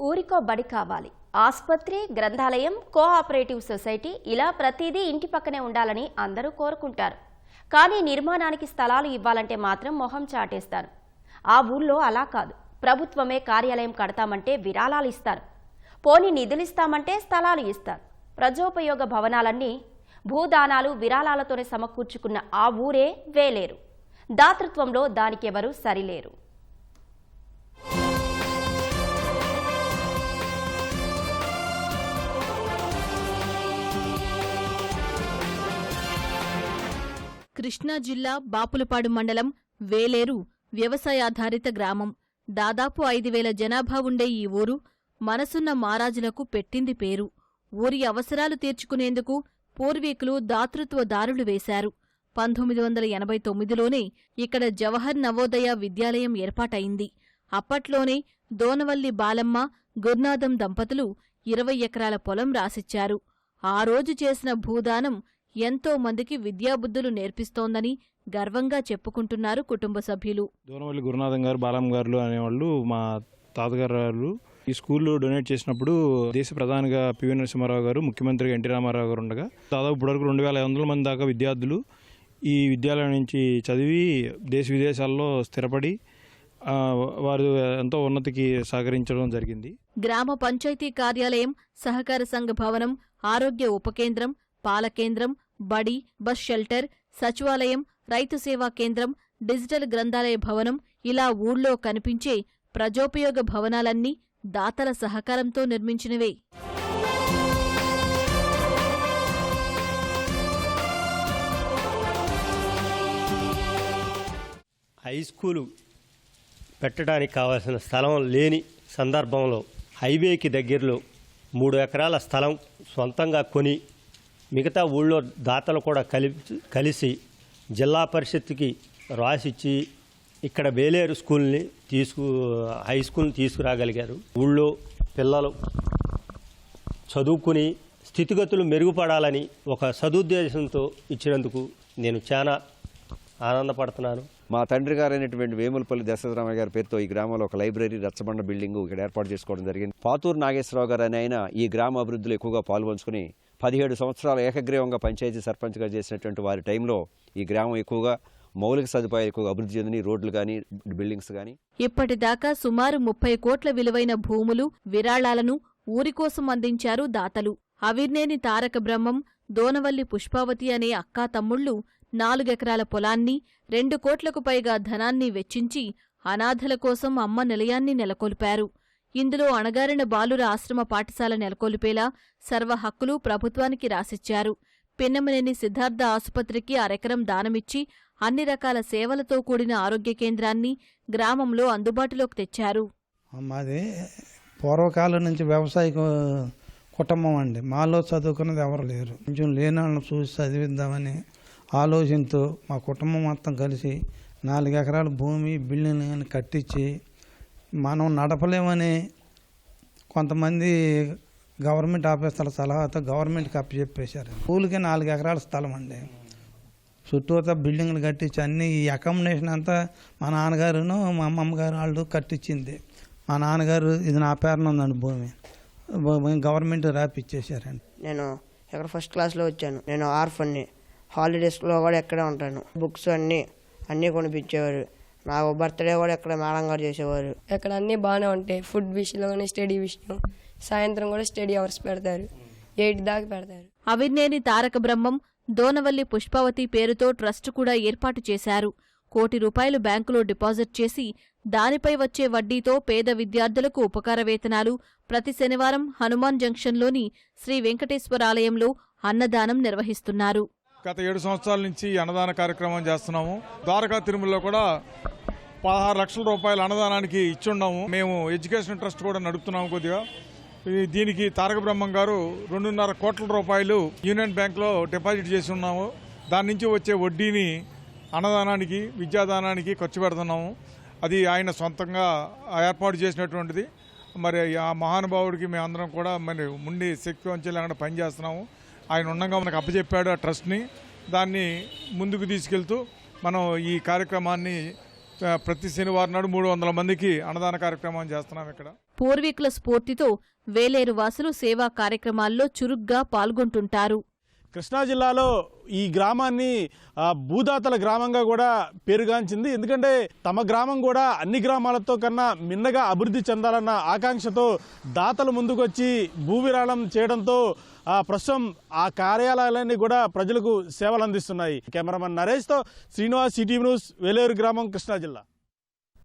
ఊరికో బడి కావాలి. ఆసుపత్రి గ్రంథాలయం కోఆపరేటివ్ సొసైటీ ఇలా ప్రతిదీ ఇంటి పక్కనే ఉండాలని అందరూ కోరుకుంటారు. కానీ నిర్మాణానికి స్థలాలు ఇవ్వాలంటే మాత్రం మొహం చాటేస్తారు. ఆ ఊళ్ళో అలా కాదు. ప్రభుత్వమే కార్యాలయం కడతామంటే విరాళాలు ఇస్తారు. పోని నిధులిస్తామంటే స్థలాలు ఇస్తారు. ప్రజోపయోగ భవనాలన్నీ భూదానాలు విరాళాలతోనే సమకూర్చుకున్న ఆ ఊరే వేలేరు. దాతృత్వంలో దానికెవరూ సరిలేరు. కృష్ణా జిల్లా బాపులపాడు మండలం వేలేరు వ్యవసాయాధారిత గ్రామం. దాదాపు ఐదు వేల జనాభా ఉండే ఈ ఊరు మనసున్న మారాజులకు పెట్టింది పేరు. ఊరి అవసరాలు తీర్చుకునేందుకు పూర్వీకులు దాతృత్వ దారులు వేశారు. పంతొమ్మిది వందల ఎనభై తొమ్మిదిలోనే ఇక్కడ జవహర్ నవోదయ విద్యాలయం ఏర్పాటైంది. అప్పట్లోనే దోనవల్లి బాలమ్మ గుర్నాదం దంపతులు ఇరవై ఎకరాల పొలం రాసిచ్చారు. ఆ రోజు చేసిన భూదానం ఎంతో మందికి విద్యాబుద్ధులు నేర్పిస్తోందని గర్వంగా చెప్పుకుంటున్నారు కుటుంబ సభ్యులు. దూరవల్లి గురునాథం గారు బాలమ్మ గారు అనేవాళ్ళు మా తాతగారు ఈ స్కూల్లో డొనేట్ చేసినప్పుడు దేశ ప్రధానిగా పివి నరసింహారావు గారు ముఖ్యమంత్రిగా ఎన్టీ రామారావు గారు ఉండగా దాదాపు ఇప్పటివరకు రెండు వేల ఐదు వందల మంది దాకా విద్యార్థులు ఈ విద్యాలయం నుంచి చదివి దేశ విదేశాల్లో స్థిరపడి వారు ఎంతో ఉన్నతికి సహకరించడం జరిగింది. గ్రామ పంచాయతీ కార్యాలయం సహకార సంఘ భవనం ఆరోగ్య ఉపకేంద్రం పాల కేంద్రం బడి బస్ షెల్టర్ సచివాలయం రైతు సేవా కేంద్రం డిజిటల్ గ్రంథాలయ భవనం ఇలా ఊళ్ళో కనిపించే ప్రజోపయోగ భవనాలన్నీ దాతల సహకారంతో నిర్మించినవే. హై స్కూలు పెట్టడానికి కావాల్సిన స్థలం లేని సందర్భంలో హైవేకి దగ్గరలో మూడు ఎకరాల స్థలం సొంతంగా కొని మిగతా ఊళ్ళో దాతలు కూడా కలిపి కలిసి జిల్లా పరిషత్కి రాసిచ్చి ఇక్కడ వేలేరు స్కూల్ని తీసుకు హై స్కూల్ని తీసుకురాగలిగారు. ఊళ్ళో పిల్లలు చదువుకుని స్థితిగతులు మెరుగుపడాలని ఒక సదుద్దేశంతో ఇచ్చినందుకు నేను చాలా ఆనందపడుతున్నాను. మా తండ్రి గారైనటువంటి వేములపల్లి దశరథరామయ్య గారి పేరుతో ఈ గ్రామంలో ఒక లైబ్రరీ రచ్చబండ బిల్డింగ్ ఇక్కడ ఏర్పాటు చేసుకోవడం జరిగింది. పాతూరు నాగేశ్వరరావు గారు అనే ఆయన ఈ గ్రామ అభివృద్ధిలో ఎక్కువగా పాల్పంచుకుని పదిహేడు సంవత్సరాలు ఏకగ్రీవంగా పంచాయతీ సర్పంచ్గా చేసినటువంటి వారి టైంలో ఈ గ్రామం ఎక్కువగా మౌలిక సదుపాయాలు ఎక్కువగా అభివృద్ధి చెందిన రోడ్లు కానీ బిల్డింగ్స్ కానీ ఇప్పటిదాకా సుమారు ముప్పై కోట్ల విలువైన భూములు విరాళాలను ఊరికోసం అందించారు దాతలు. అవిర్నేని తారక బ్రహ్మం దోనవల్లి పుష్పావతి అనే అక్కా తమ్ముళ్ళు నాలుగెకరాల పొలాన్ని రెండు కోట్లకు పైగా ధనాన్ని వెచ్చించి అనాథల కోసం అమ్మ నిలయాన్ని నెలకొల్పారు. ఇందులో అణగారిన బాలుర ఆశ్రమ పాఠశాల నెలకొల్పేలా సర్వ హక్కులు ప్రభుత్వానికి రాసిచ్చారు. పిన్నమనేని సిద్ధార్థ ఆసుపత్రికి అరెకరం దానమిచ్చి అన్ని రకాల సేవలతో కూడిన ఆరోగ్య కేంద్రాన్ని గ్రామంలో అందుబాటులోకి తెచ్చారు. మాది పూర్వకాలం నుంచి వ్యవసాయ కుటుంబం అండి. మాలో చదువుకున్నది ఎవరు లేరు. కొంచెం లేని చూసి చదివిద్దామని ఆలోచనతో మా కుటుంబం మొత్తం కలిసి నాలుగు ఎకరాల భూమి బిల్డింగ్ కట్టించి మనం నడపలేమని కొంతమంది గవర్నమెంట్ ఆఫీసర్ల సలహాతో గవర్నమెంట్కి అప్పచెప్పేశారు. స్కూల్కి నాలుగు ఎకరాల స్థలం అండి. చుట్టూతో బిల్డింగ్లు కట్టించి అన్ని ఈ అకామిడేషన్ అంతా మా నాన్నగారును మా అమ్మమ్మగారు వాళ్ళు కట్టించింది. మా నాన్నగారు ఇది నా పేరున ఉందండి భూమి. భూమి గవర్నమెంట్ రాపిచ్చేసారండి నేను ఇక్కడ ఫస్ట్ క్లాస్లో వచ్చాను. నేను ఆర్ఫన్ని. హాలిడేస్లో కూడా ఇక్కడే ఉంటాను. బుక్స్ అన్నీ అన్నీ కొనిపించేవారు. నా బర్త్డే కూడా ఇక్కడ మేడం గారు చేసేవారు. ఇక్కడ అన్నీ బాగానే ఉంటాయి. ఫుడ్ విషయంలో కానీ స్టడీ విషయం. సాయంత్రం కూడా స్టడీ అవర్స్ పెడతారు. ఎయిట్ దాకా పెడతారు. అవిర్నేని తారక బ్రహ్మం దోనవల్లి పుష్పావతి పేరుతో ట్రస్ట్ కూడా ఏర్పాటు చేశారు. కోటి రూపాయలు బ్యాంకులో డిపాజిట్ చేసి దానిపై వచ్చే వడ్డీతో పేద విద్యార్థులకు ఉపకార వేతనాలు ప్రతి శనివారం హనుమాన్ జంక్షన్లోని శ్రీ వెంకటేశ్వర ఆలయంలో అన్నదానం నిర్వహిస్తున్నారు. గత ఏడు సంవత్సరాల నుంచి అన్నదాన కార్యక్రమం చేస్తున్నాము. ద్వారకా తిరుమలలో కూడా పదహారు లక్షల రూపాయల అన్నదానానికి ఇచ్చున్నాము మేము ఎడ్యుకేషన్ ట్రస్ట్ కూడా నడుపుతున్నాము కొద్దిగా. దీనికి తారక బ్రహ్మం గారు రెండున్నర కోట్ల రూపాయలు యూనియన్ బ్యాంక్లో డిపాజిట్ చేసి ఉన్నాము. దాని నుంచి వచ్చే వడ్డీని అన్నదానానికి విద్యాదానానికి ఖర్చు పెడుతున్నాము. అది ఆయన సొంతంగా ఏర్పాటు చేసినటువంటిది. మరి ఆ మహానుభావుడికి మేమందరం కూడా మరి ముండి శక్తి వంచి లేకుండా పనిచేస్తున్నాము ఆయన ఉండగా మనకు అప్పచెప్పాడు ఆ ట్రస్ట్ని. దాన్ని ముందుకు తీసుకెళ్తూ మనం ఈ కార్యక్రమాన్ని ప్రతి శనివారం నాడు మూడు వందల మందికి అన్నదాన కార్యక్రమం చేస్తున్నాం ఇక్కడ. పూర్వీకుల స్ఫూర్తితో వేలేరు వాసులు సేవా కార్యక్రమాల్లో చురుగ్గా పాల్గొంటుంటారు. కృష్ణా జిల్లాలో ఈ గ్రామాన్ని భూదాతల గ్రామంగా కూడా పేరుగాంచింది. ఎందుకంటే తమ గ్రామం కూడా అన్ని గ్రామాలతో కన్నా మిన్నగా అభివృద్ధి చెందాలన్న ఆకాంక్షతో దాతలు ముందుకొచ్చి భూ విరాళం చేయడంతో ప్రస్తుతం ఆ కార్యాలయాలన్నీ కూడా ప్రజలకు సేవలు అందిస్తున్నాయి కెమెరామన్ నరేష్తో శ్రీనివాస్ సిటీ న్యూస్ వేలేరు గ్రామం కృష్ణా జిల్లా.